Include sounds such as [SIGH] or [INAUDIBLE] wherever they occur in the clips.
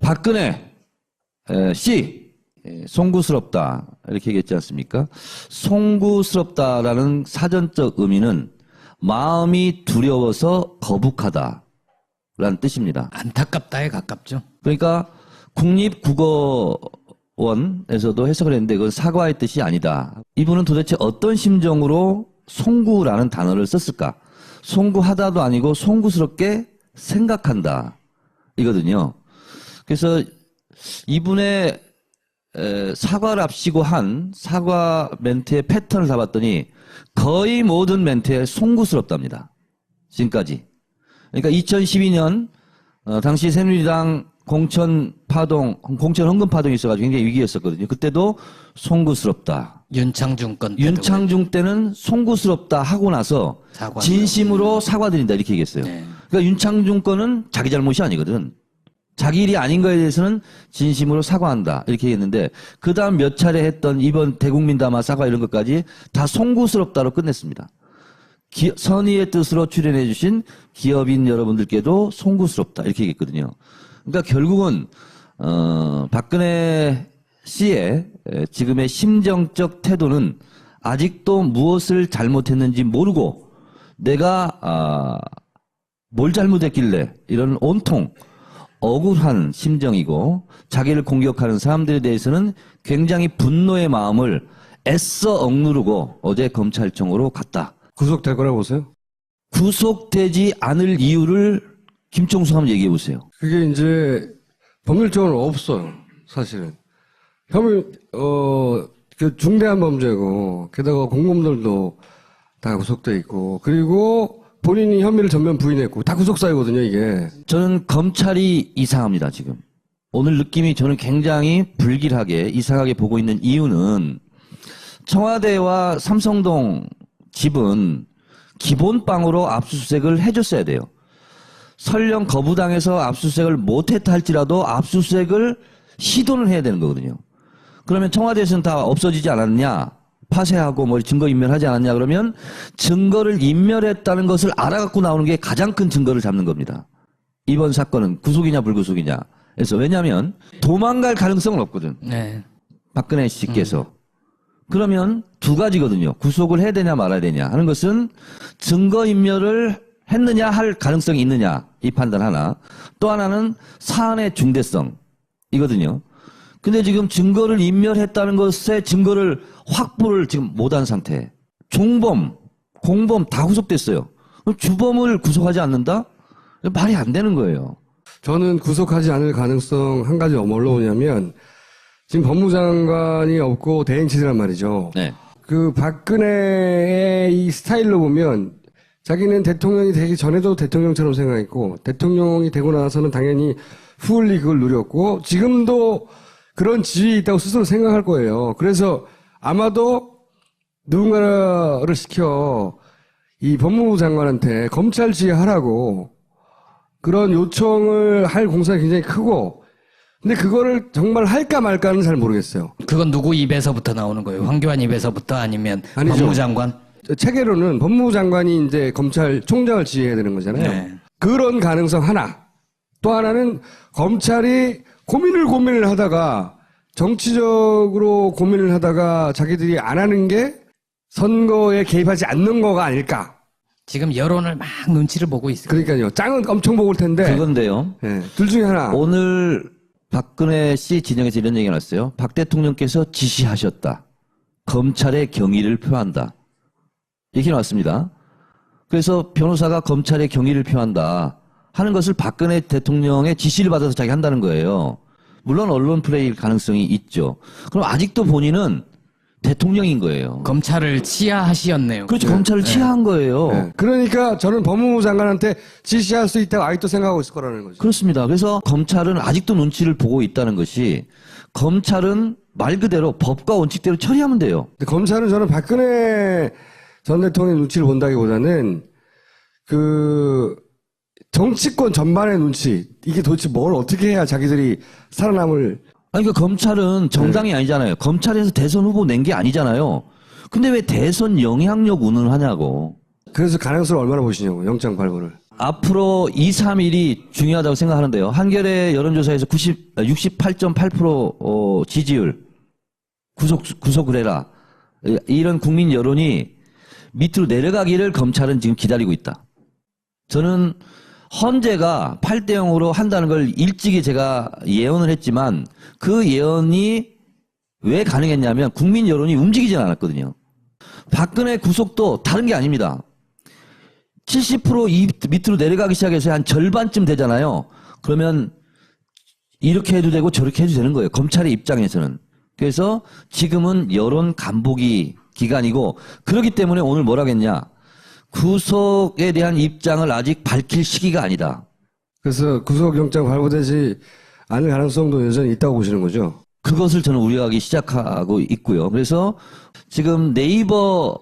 박근혜 에, 씨 에, 송구스럽다 이렇게 얘기했지 않습니까? 송구스럽다라는 사전적 의미는 마음이 두려워서 거북하다라는 뜻입니다. 안타깝다에 가깝죠. 그러니까 국립국어원에서도 해석을 했는데 그건 사과의 뜻이 아니다. 이분은 도대체 어떤 심정으로 송구라는 단어를 썼을까? 송구하다도 아니고 송구스럽게 생각한다. 이거든요. 그래서 이분의 에, 사과를 앞시고 한 사과 멘트의 패턴을 잡았더니 거의 모든 멘트에 송구스럽답니다. 지금까지. 그러니까 2012년 어, 당시 새누리당 공천 파동, 공천 헌금 파동이 있어가지고 굉장히 위기였었거든요. 그때도 송구스럽다. 윤창중 건 윤창중 때는 송구스럽다 하고 나서 사과한다. 진심으로 사과드린다 이렇게 얘기했어요. 네. 그러니까 윤창중 건은 자기 잘못이 아니거든. 자기 일이 아닌 거에 대해서는 진심으로 사과한다 이렇게 얘기했는데 그 다음 몇 차례 했던 이번 대국민 담화 사과 이런 것까지 다 송구스럽다로 끝냈습니다. 기- 선의의 뜻으로 출연해 주신 기업인 여러분들께도 송구스럽다 이렇게 얘기했거든요. 그러니까 결국은 어, 박근혜 씨의 에, 지금의 심정적 태도는 아직도 무엇을 잘못했는지 모르고 내가 아, 뭘 잘못했길래 이런 온통 억울한 심정이고 자기를 공격하는 사람들에 대해서는 굉장히 분노의 마음을 애써 억누르고 어제 검찰청으로 갔다. 구속될 거라고 보세요? 구속되지 않을 이유를 김총수 한번 얘기해 보세요. 그게 이제 법률적으로 없어요, 사실은. 혐의, 어, 그 중대한 범죄고, 게다가 공범들도 다 구속돼 있고, 그리고 본인이 혐의를 전면 부인했고, 다 구속사유거든요, 이게. 저는 검찰이 이상합니다, 지금. 오늘 느낌이 저는 굉장히 불길하게 이상하게 보고 있는 이유는 청와대와 삼성동 집은 기본빵으로 압수수색을 해줬어야 돼요. 설령 거부당해서 압수수색을 못했다 할지라도 압수수색을 시도는 해야 되는 거거든요. 그러면 청와대에서는 다 없어지지 않았냐? 파쇄하고 뭐 증거 인멸하지 않았냐? 그러면 증거를 인멸했다는 것을 알아갖고 나오는 게 가장 큰 증거를 잡는 겁니다. 이번 사건은 구속이냐 불구속이냐. 그래서 왜냐하면 도망갈 가능성은 없거든. 네. 박근혜 씨께서. 그러면 두 가지거든요. 구속을 해야 되냐 말아야 되냐 하는 것은 증거인멸을 했느냐 할 가능성이 있느냐 이 판단 하나. 또 하나는 사안의 중대성 이거든요. 근데 지금 증거를 인멸했다는 것에 증거를 확보를 지금 못한 상태. 종범, 공범 다 구속됐어요. 그럼 주범을 구속하지 않는다? 말이 안 되는 거예요. 저는 구속하지 않을 가능성 한 가지 뭘로 오냐면, 지금 법무장관이 없고 대행체제란 말이죠. 네. 그 박근혜의 이 스타일로 보면 자기는 대통령이 되기 전에도 대통령처럼 생각했고 대통령이 되고 나서는 당연히 후울리 그걸 누렸고 지금도 그런 지위 있다고 스스로 생각할 거예요. 그래서 아마도 누군가를 시켜 이 법무부 장관한테 검찰 지휘하라고 그런 요청을 할 공사가 굉장히 크고 근데 그거를 정말 할까 말까는 잘 모르겠어요. 그건 누구 입에서부터 나오는 거예요? 황교안 입에서부터 아니면 아니죠. 법무장관? 체계로는 법무부 장관이 이제 검찰 총장을 지휘해야 되는 거잖아요. 네. 그런 가능성 하나. 또 하나는 검찰이 고민을 고민을 하다가 정치적으로 고민을 하다가 자기들이 안 하는 게 선거에 개입하지 않는 거가 아닐까. 지금 여론을 막 눈치를 보고 있어요. 그러니까요. 짱은 엄청 보고 올 텐데. 그건데요. 예, 둘 중에 하나. 오늘 박근혜 씨 진영에서 이런 얘기가 났어요. 박 대통령께서 지시하셨다. 검찰의 경의를 표한다. 이렇게 나왔습니다. 그래서 변호사가 검찰의 경의를 표한다 하는 것을 박근혜 대통령의 지시를 받아서 자기 한다는 거예요. 물론 언론 플레이 가능성이 있죠. 그럼 아직도 본인은 대통령인 거예요. 검찰을 치하하시었네요. 그렇죠. 검찰을 치하한 거예요. 예. 그러니까 저는 법무부 장관한테 지시할 수 있다고 아직도 생각하고 있을 거라는 거죠. 그렇습니다. 그래서 검찰은 아직도 눈치를 보고 있다는 것이 검찰은 말 그대로 법과 원칙대로 처리하면 돼요. 근데 검찰은 저는 박근혜 전 대통령의 눈치를 본다기보다는 그 정치권 전반의 눈치 이게 도대체 뭘 어떻게 해야 자기들이 살아남을 아니, 그 검찰은 정당이 아니잖아요. 검찰에서 대선 후보 낸 게 아니잖아요. 근데 왜 대선 영향력 운운을 하냐고. 그래서 가능성을 얼마나 보시냐고 영장 발부를 앞으로 2, 3일이 중요하다고 생각하는데요. 한겨레 여론조사에서 90, 68.8% 어, 지지율 구속 구속을 해라 이런 국민 여론이 밑으로 내려가기를 검찰은 지금 기다리고 있다. 저는 헌재가 8대 0으로 한다는 걸 일찍이 제가 예언을 했지만 그 예언이 왜 가능했냐면 국민 여론이 움직이지 않았거든요. 박근혜 구속도 다른 게 아닙니다. 70%이 밑으로 내려가기 시작해서 한 절반쯤 되잖아요. 그러면 이렇게 해도 되고 저렇게 해도 되는 거예요. 검찰의 입장에서는. 그래서 지금은 여론 간보기 기간이고 그렇기 때문에 오늘 뭐라겠냐. 구속에 대한 입장을 아직 밝힐 시기가 아니다. 그래서 구속영장 발부되지 않을 가능성도 여전히 있다고 보시는 거죠? 그것을 저는 우려하기 시작하고 있고요. 그래서 지금 네이버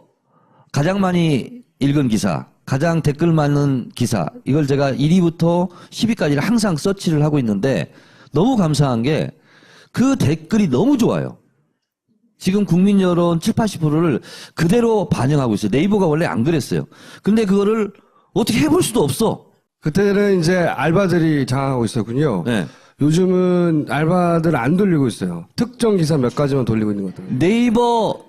가장 많이 읽은 기사, 가장 댓글 많은 기사, 이걸 제가 1위부터 10위까지를 항상 서치를 하고 있는데 너무 감사한 게 그 댓글이 너무 좋아요. 지금 국민 여론 7, 80%를 그대로 반영하고 있어요. 네이버가 원래 안 그랬어요. 근데 그거를 어떻게 해볼 수도 없어. 그때는 이제 알바들이 장악하고 있었군요. 네. 요즘은 알바들 안 돌리고 있어요. 특정 기사 몇 가지만 돌리고 있는 것 같아요. 네이버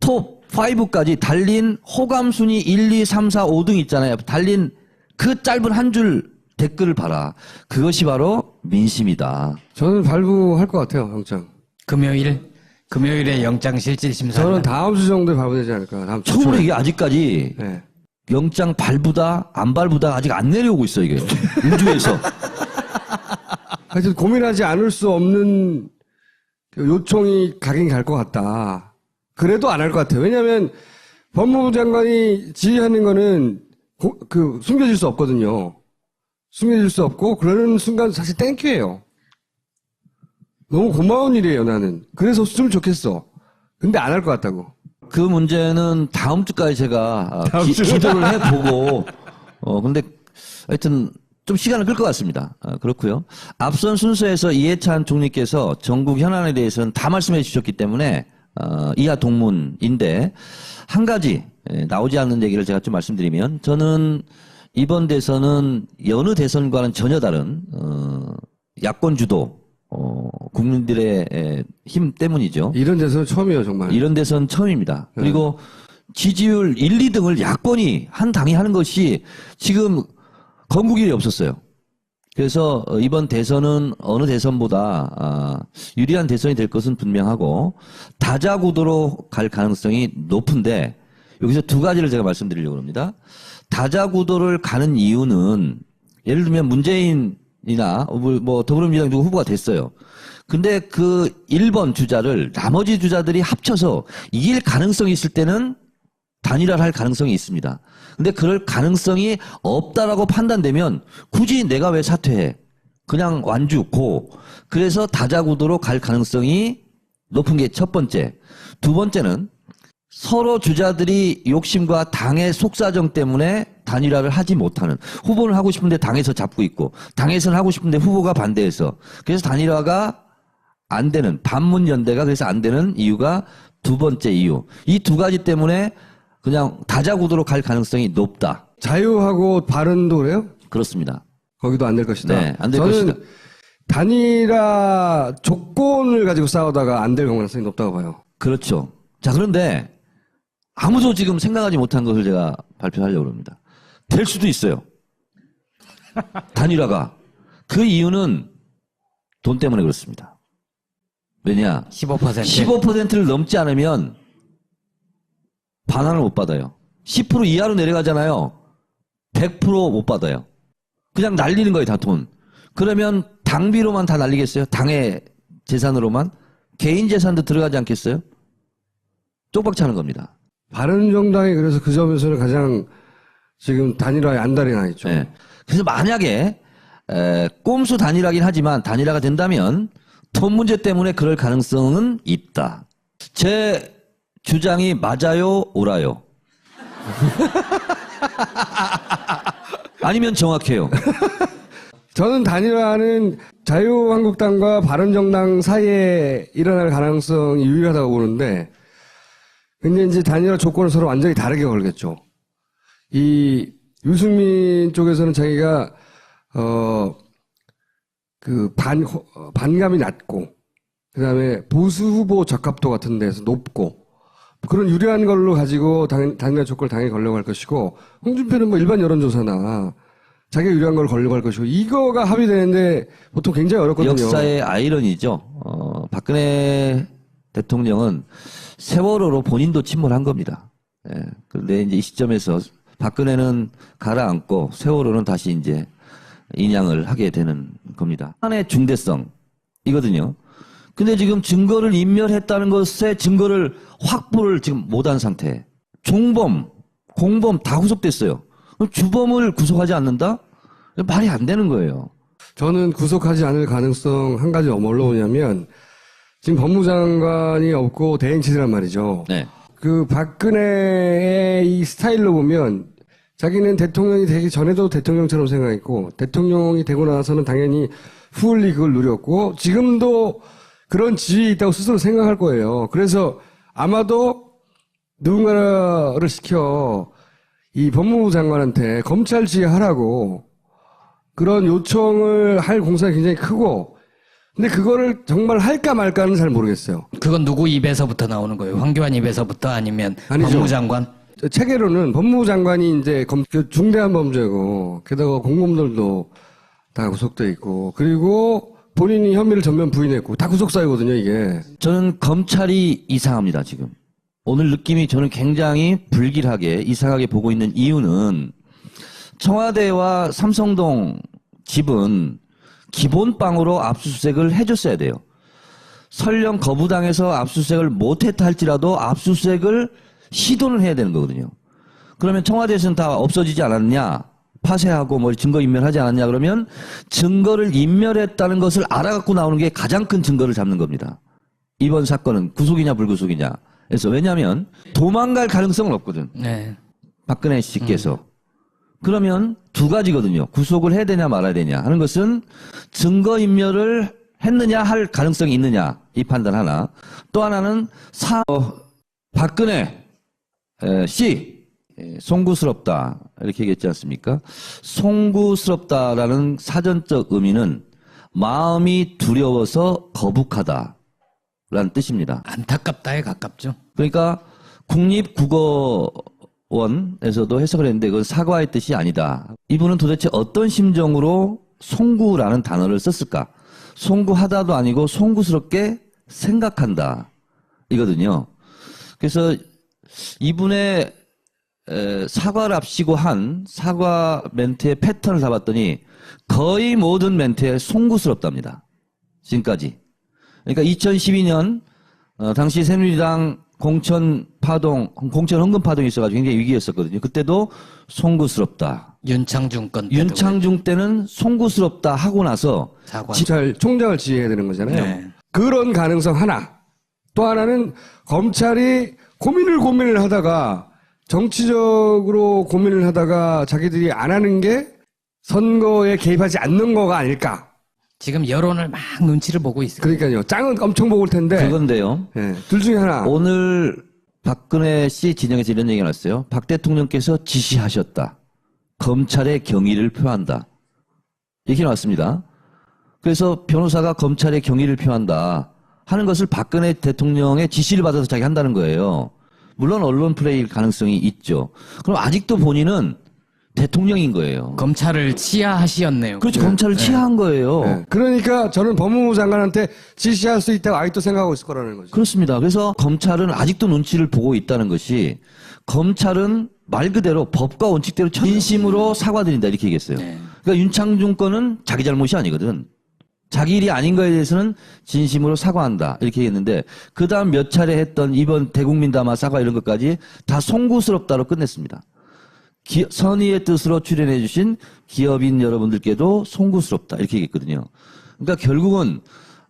톱 5까지 달린 호감 순위 1, 2, 3, 4, 5등 있잖아요. 달린 그 짧은 한 줄 댓글을 봐라. 그것이 바로 민심이다. 저는 발부할 것 같아요, 영장. 금요일 금요일에 영장 실질 심사. 저는 다음 주 정도에 발부되지 않을까. 다음 주. 처음으로 초에. 이게 아직까지 네. 영장 발부다 안 발부다 아직 안 내려오고 있어 이게 우주에서 [LAUGHS] 하여튼 고민하지 않을 수 없는 그 요청이 가긴 갈 것 같다. 그래도 안 할 것 같아요. 왜냐하면 법무부 장관이 지휘하는 거는 고- 그 숨겨질 수 없거든요. 숨겨질 수 없고 그러는 순간 사실 땡큐예요. 너무 고마운 일이에요 나는. 그래서 쓰면 좋겠어. 근데 안 할 것 같다고. 그 문제는 다음 주까지 제가 아, 다음 기. 기도를 해보고 어 근데 하여튼 좀 시간을 끌 것 같습니다. 아, 그렇고요. 앞선 순서에서 이해찬 총리께서 전국 현안에 대해서는 다 말씀해 주셨기 때문에 어, 이하 동문인데 한 가지 예, 나오지 않는 얘기를 제가 좀 말씀드리면 저는 이번 대선은 여느 대선과는 전혀 다른 어, 야권 주도 어, 국민들의 에, 힘 때문이죠. 이런 데서는 처음이에요 정말. 이런 데선 처음입니다. 네. 그리고 지지율 1, 2등을 야권이 한 당이 하는 것이 지금 건국일이 없었어요. 그래서 어, 이번 대선은 어느 대선보다 아, 유리한 대선이 될 것은 분명하고 다자 구도로 갈 가능성이 높은데 여기서 두 가지를 제가 말씀드리려고 합니다. 다자 구도를 가는 이유는 예를 들면 문재인 이나 뭐- 뭐 더불어민주당 누구 후보가 됐어요. 근데 그 1번 주자를 나머지 주자들이 합쳐서 이길 가능성이 있을 때는 단일화를 할 가능성이 있습니다. 근데 그럴 가능성이 없다라고 판단되면 굳이 내가 왜 사퇴해? 그냥 완주 고. 그래서 다자구도로 갈 가능성이 높은 게 첫 번째. 두 번째는 서로 주자들이 욕심과 당의 속사정 때문에 단일화를 하지 못하는 후보는 하고 싶은데 당에서 잡고 있고 당에서는 하고 싶은데 후보가 반대해서 그래서 단일화가 안 되는 반문 연대가 그래서 안 되는 이유가 두 번째 이유. 이 두 가지 때문에 그냥 다자구도로 갈 가능성이 높다. 자유하고 바른도 그래요? 그렇습니다. 거기도 안 될 것이다. 네, 안될 것이다. 단일화 조건을 가지고 싸우다가 안 될 가능성이 높다고 봐요. 그렇죠. 자, 그런데 아무도 지금 생각하지 못한 것을 제가 발표하려고 합니다. 될 수도 있어요. 단일화가. 그 이유는 돈 때문에 그렇습니다. 왜냐? 15%. 15%를 넘지 않으면 반환을 못 받아요. 10% 이하로 내려가잖아요. 100%못 받아요. 그냥 날리는 거예요, 다 돈. 그러면 당비로만 다 날리겠어요? 당의 재산으로만? 개인 재산도 들어가지 않겠어요? 쪽박 차는 겁니다. 바른정당이 그래서 그 점에서는 가장 지금 단일화에 안달이 나 있죠. 예. 그래서 만약에 에, 꼼수 단일하긴 하지만 단일화가 된다면 돈 문제 때문에 그럴 가능성은 있다. 제 주장이 맞아요, 옳아요? [LAUGHS] 아니면 정확해요. [LAUGHS] 저는 단일화는 자유한국당과 바른정당 사이에 일어날 가능성이 유일하다고 보는데, 근데 이제 단일화 조건을 서로 완전히 다르게 걸겠죠. 이 유승민 쪽에서는 자기가 어그 어, 반감이 낮고 그다음에 보수 후보 적합도 같은 데서 높고 그런 유리한 걸로 가지고 당, 당내 조건을 당연히 걸려고 할 것이고 홍준표는 뭐 일반 여론조사나 자기가 유리한 걸 걸려고 할 것이고 이거가 합의되는데 보통 굉장히 어렵거든요. 역사의 아이러니죠. 어, 박근혜 대통령은 세월호로 본인도 침몰한 겁니다. 예. 그런데 이제 이 시점에서 박근혜는 가라앉고 세월호는 다시 이제 인양을 하게 되는 겁니다. 한의 중대성 이거든요. 근데 지금 증거를 인멸했다는 것에 증거를 확보를 지금 못한 상태. 종범, 공범 다 구속됐어요. 주범을 구속하지 않는다? 말이 안 되는 거예요. 저는 구속하지 않을 가능성 한 가지 뭘로 오냐면 지금 법무장관이 없고 대행 체제란 말이죠. 네. 그 박근혜의 이 스타일로 보면 자기는 대통령이 되기 전에도 대통령처럼 생각했고 대통령이 되고 나서는 당연히 후울리 그걸 누렸고 지금도 그런 지위에 있다고 스스로 생각할 거예요. 그래서 아마도 누군가를 시켜 이 법무부 장관한테 검찰 지휘하라고 그런 요청을 할 공산이 굉장히 크고 근데 그거를 정말 할까 말까는 잘 모르겠어요. 그건 누구 입에서부터 나오는 거예요? 황교안 입에서부터 아니면 아니죠. 법무장관? 체계로는 법무부 장관이 이제 검, 그 중대한 범죄고 게다가 공범들도 다 구속돼 있고 그리고 본인이 혐의를 전면 부인했고 다 구속 사유거든요 이게. 저는 검찰이 이상합니다, 지금. 오늘 느낌이 저는 굉장히 불길하게 이상하게 보고 있는 이유는 청와대와 삼성동 집은 기본빵으로 압수수색을 해줬어야 돼요. 설령 거부당해서 압수수색을 못했다 할지라도 압수수색을 시도는 해야 되는 거거든요. 그러면 청와대에서는 다 없어지지 않았냐? 파쇄하고 뭐 증거 인멸하지 않았냐? 그러면 증거를 인멸했다는 것을 알아갖고 나오는 게 가장 큰 증거를 잡는 겁니다. 이번 사건은 구속이냐 불구속이냐. 그래서 왜냐하면 도망갈 가능성은 없거든. 네. 박근혜 씨께서. 그러면 두 가지거든요. 구속을 해야 되냐 말아야 되냐 하는 것은 증거인멸을 했느냐 할 가능성이 있느냐 이 판단 하나. 또 하나는 사, 어, 박근혜 에, 씨 에, 송구스럽다 이렇게 얘기했지 않습니까? 송구스럽다라는 사전적 의미는 마음이 두려워서 거북하다라는 뜻입니다. 안타깝다에 가깝죠. 그러니까 국립국어 원에서도 해석을 했는데 그건 사과의 뜻이 아니다. 이분은 도대체 어떤 심정으로 송구라는 단어를 썼을까? 송구하다도 아니고 송구스럽게 생각한다. 이거든요. 그래서 이분의 에, 사과를 앞시고 한 사과 멘트의 패턴을 잡았더니 거의 모든 멘트에 송구스럽답니다. 지금까지. 그러니까 2012년 어, 당시 새누리당 공천 파동, 공천 헌금 파동이 있어가지고 굉장히 위기였었거든요. 그때도 송구스럽다. 윤창중 건. 윤창중 때는 송구스럽다 하고 나서 사과. 검찰 총장을 지휘해야 되는 거잖아요. 네. 그런 가능성 하나. 또 하나는 검찰이 고민을 고민을 하다가 정치적으로 고민을 하다가 자기들이 안 하는 게 선거에 개입하지 않는 거가 아닐까. 지금 여론을 막 눈치를 보고 있어요. 그러니까요. 짱은 엄청 먹을 텐데. 그건데요. 예, 둘 중에 하나. 오늘 박근혜 씨 진영에서 이런 얘기가 났어요. 박 대통령께서 지시하셨다. 검찰의 경의를 표한다. 이렇게 나왔습니다. 그래서 변호사가 검찰의 경의를 표한다 하는 것을 박근혜 대통령의 지시를 받아서 자기 한다는 거예요. 물론 언론 플레이일 가능성이 있죠. 그럼 아직도 본인은 대통령인 거예요. 검찰을 치하하시었네요. 그렇죠. 검찰을 치하한 거예요. 예. 그러니까 저는 법무부 장관한테 지시할 수 있다고 아직도 생각하고 있을 거라는 거죠. 그렇습니다. 그래서 검찰은 아직도 눈치를 보고 있다는 것이 검찰은 말 그대로 법과 원칙대로 진심으로 사과드린다 이렇게 얘기했어요. 네. 그러니까 윤창중 건은 자기 잘못이 아니거든. 자기 일이 아닌 거에 대해서는 진심으로 사과한다 이렇게 얘기했는데 그 다음 몇 차례 했던 이번 대국민 담화 사과 이런 것까지 다 송구스럽다로 끝냈습니다. 기- 선의의 뜻으로 출연해 주신 기업인 여러분들께도 송구스럽다 이렇게 얘기했거든요. 그러니까 결국은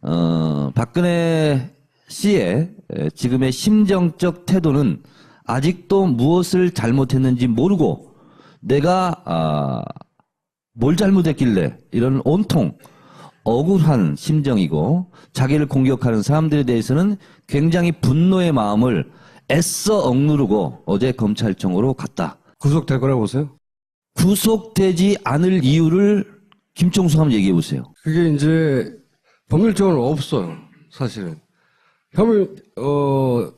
어, 박근혜 씨의 에, 지금의 심정적 태도는 아직도 무엇을 잘못했는지 모르고 내가 아, 뭘 잘못했길래 이런 온통 억울한 심정이고 자기를 공격하는 사람들에 대해서는 굉장히 분노의 마음을 애써 억누르고 어제 검찰청으로 갔다. 구속될 거라고 보세요? 구속되지 않을 이유를 김총수 한번 얘기해 보세요. 그게 이제 법률적으로 없어요. 사실은 혐의 어